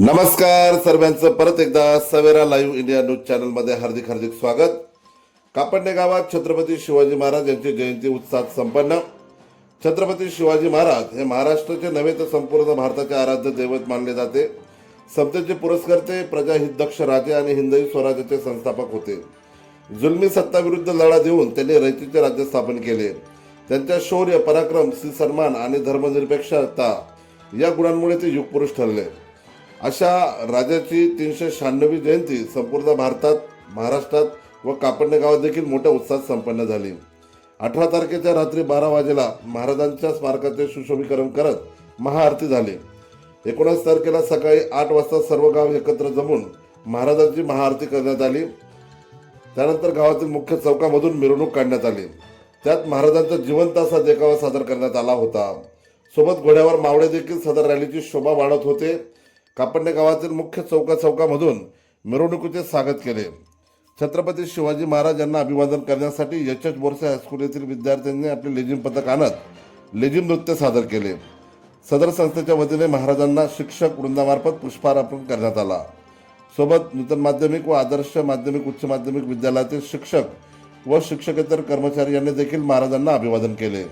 नमस्कार सर्वांचं. परत एकदा सवेरा लाईव्ह इंडिया न्यूज चॅनलमध्ये हार्दिक हार्दिक स्वागत. कापडणे गावात छत्रपती शिवाजी महाराज यांची जयंती उत्साहात संपन्न. छत्रपती शिवाजी महाराज हे महाराष्ट्राचे नव्हे तर संपूर्ण भारताचे आराध्य दैवत मानले जाते. समतेचे पुरस्कर्ते प्रजाहितदक्ष राजे आणि हिंदवी स्वराज्याचे संस्थापक होते. जुलमी सत्ताविरुद्ध लढा देऊन त्यांनी रयतेचे राज्य स्थापन केले. त्यांच्या शौर्य पराक्रम श्री सन्मान आणि धर्मनिरपेक्षता या गुणांमुळे ते युगपुरुष ठरले. अशा राजाची तीनशे शहाण्णवी जयंती संपूर्ण भारतात महाराष्ट्रात व कापडणे गावात देखील मोठ्या उत्साहात संपन्न झाली. अठरा तारखेच्या रात्री बारा वाजेला महाराजांच्या स्मारकाचे सुशोभीकरण करत महाआरती झाली. एकोणीस तारखेला सकाळी आठ वाजता सर्व गाव एकत्र जमून महाराजांची महाआरती करण्यात आली. त्यानंतर गावातील मुख्य चौकामधून मिरवणूक काढण्यात आली. त्यात महाराजांचा जिवंत असा देखावा सादर करण्यात आला होता. सोबत घोड्यावर मावळे देखील सदर रॅलीची शोभा वाढत होते. कापडणे गावातील मुख्य चौका चौकामधून मिरवणुकीचे स्वागत केले. छत्रपती शिवाजी महाराज यांना अभिवादन करण्यासाठी एच एच बोरसे हायस्कूल येथील विद्यार्थ्यांनी आपले लेझिम पथक आणत लेझिम नृत्य सादर केले. सदर संस्थेच्या वतीने महाराजांना शिक्षक वृंदामार्फत पुष्पहार अर्पण करण्यात आला. सोबत नूतन माध्यमिक व आदर्श माध्यमिक उच्च माध्यमिक विद्यालयातील शिक्षक व शिक्षकेतर कर्मचारी यांनी देखील महाराजांना अभिवादन केले.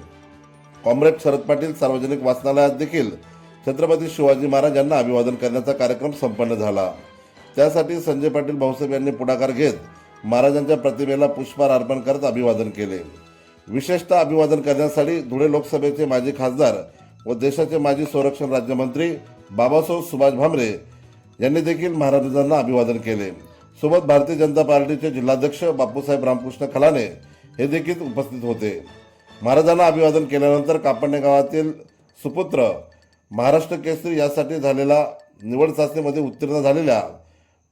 कॉम्रेड शरद पाटील सार्वजनिक वाचनालयात देखील छत्रपती शिवाजी महाराज यांना अभिवादन करण्याचा कार्यक्रम संपन्न झाला. त्यासाठी संजय पाटील भाऊसाहेब यांनी पुढाकार घेत महाराजांच्या प्रतिमेला पुष्पहार अर्पण करत अभिवादन केले. विशेषतः अभिवादन करण्यासाठी धुळे लोकसभेचे माजी खासदार व देशाचे माजी संरक्षण राज्यमंत्री बाबासाहेब सुभाष भामरे यांनी देखील महाराजांना अभिवादन केले. सोबत भारतीय जनता पार्टीचे जिल्हाध्यक्ष बापूसाहेब रामकृष्ण खलाने हे देखील उपस्थित होते. महाराजांना अभिवादन केल्यानंतर कापडणे गावातील सुपुत्र महाराष्ट्र केसरी यासाठी झालेला निवड चाचणीमध्ये उत्तीर्ण झालेल्या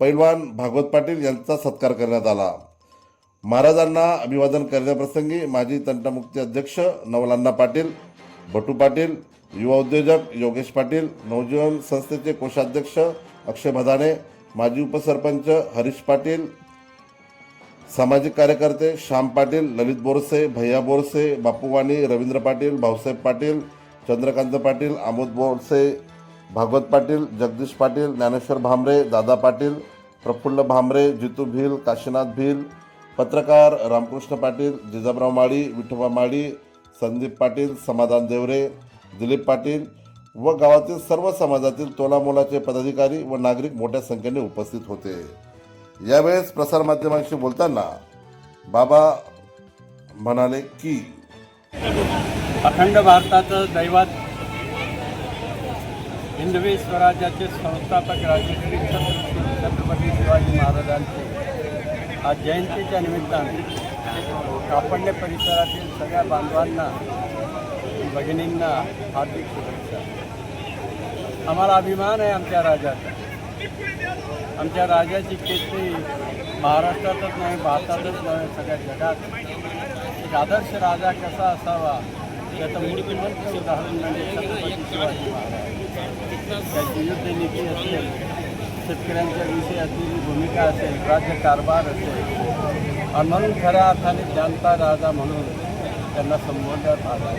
पैलवान भागवत पाटील यांचा सत्कार करण्यात आला. महाराजांना अभिवादन करण्याप्रसंगी माजी तंटामुक्ती अध्यक्ष नवलांना पाटील भटू पाटील युवा उद्योजक योगेश पाटील नवजीवन संस्थेचे कोषाध्यक्ष अक्षय भदाणे माजी उपसरपंच हरीश पाटील सामाजिक कार्यकर्ते श्याम पाटील ललित बोरसे भैया बोरसे बापूवाणी रवींद्र पाटील भाऊसाहेब पाटील चंद्रकांत पाटील आमोद बोरसे भागवत पाटील जगदीश पाटील ज्ञानेश्वर भामरे दादा पाटील प्रफुल्ल भामरे जितू भिल काशीनाथ भिल पत्रकार रामकृष्ण पाटील जिजाबराव माळी विठोबा माळी संदीप पाटील समाधान देवरे दिलीप पाटील व गावातील सर्व समाजातील तोलामोलाचे पदाधिकारी व नागरिक मोठ्या संख्येने उपस्थित होते. यावेळेस प्रसारमाध्यमांशी बोलताना बाबा म्हणाले की अखंड भारताचं दैवत हिंदवी स्वराज्याचे संस्थापक राजश्री छत्रपती शिवाजी महाराजांचे. आज जयंतीच्या निमित्ताने कापडणे परिसरातील सगळ्या बांधवांना भगिनींना हार्दिक शुभेच्छा. आम्हाला अभिमान आहे आमच्या राजाचा. आमच्या राजाची कीर्ती महाराष्ट्रातच नाही भारतातच नाही सगळ्या जगात. एक आदर्श राजा कसा असावा? त्याचं मूर्तिमंत उदाहरण म्हणजे शिवाजी असेल शेतकऱ्यांच्या विषयी असलेली भूमिका असेल राज्यकारभार असेल आणि म्हणून खऱ्या अर्थाने जनता राजा म्हणून त्यांना संबोधण्यात आलं.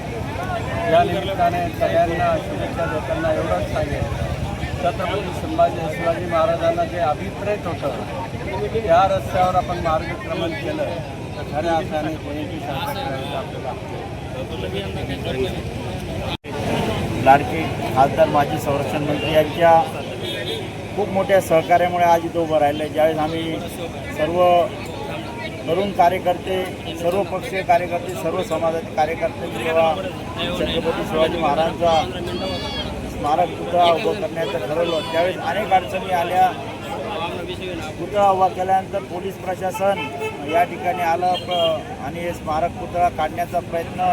या निमित्ताने सगळ्यांना शुभेच्छा देताना एवढंच सांगेल छत्रपती संभाजी शिवाजी महाराजांना जे अभिप्रेत होतं त्या रस्त्यावर आपण मार्गक्रमण केलं तर खऱ्या अर्थाने कोणीची शासन करायचं आपल्याला? लाडके खासदार माजी संरक्षण मंत्री यांच्या खूप मोठ्या सहकार्यामुळे आज इथं उभं राहिलं आहे ज्यावेळेस आम्ही सर्व तरुण कार्यकर्ते सर्व पक्षीय कार्यकर्ते सर्व समाजाचे कार्यकर्ते जेव्हा छत्रपती शिवाजी महाराजांचा स्मारक पुतळा उभं करण्याचं ठरवलं त्यावेळेस अनेक अडचणी आल्या. पुतळा उभा केल्यानंतर पोलीस प्रशासन या ठिकाणी आलं प- आणि हे स्मारक पुतळा काढण्याचा प्रयत्न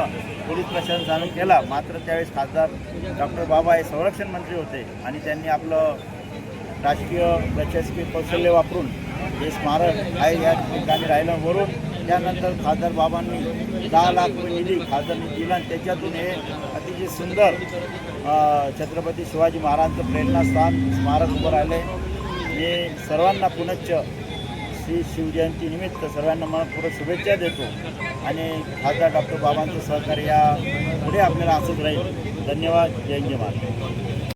पोलीस प्रशासनाने केला. मात्र त्यावेळेस खासदार डॉक्टर बाबा हे संरक्षण मंत्री होते आणि त्यांनी आपलं राजकीय प्रशासकीय कौशल्य वापरून हे स्मारक आहे या ठिकाणी राहिलं वरून. त्यानंतर खासदार बाबांनी दहा लाख रुपये निधी दिला आणि त्याच्यातून हे अतिशय सुंदर छत्रपती शिवाजी महाराजांचं प्रेरणास्थान स्मारक उभं राहिलं आहे मी सर्वांना पुनश्च श्री शिवजयंती निमित्त सर्वांना मनपूर्वक शुभेच्छा देतो. आणि खासदार डॉक्टर बाबांचं सहकार्य या पुढे आपल्याला असंच राहील. धन्यवाद. जय जय महाराज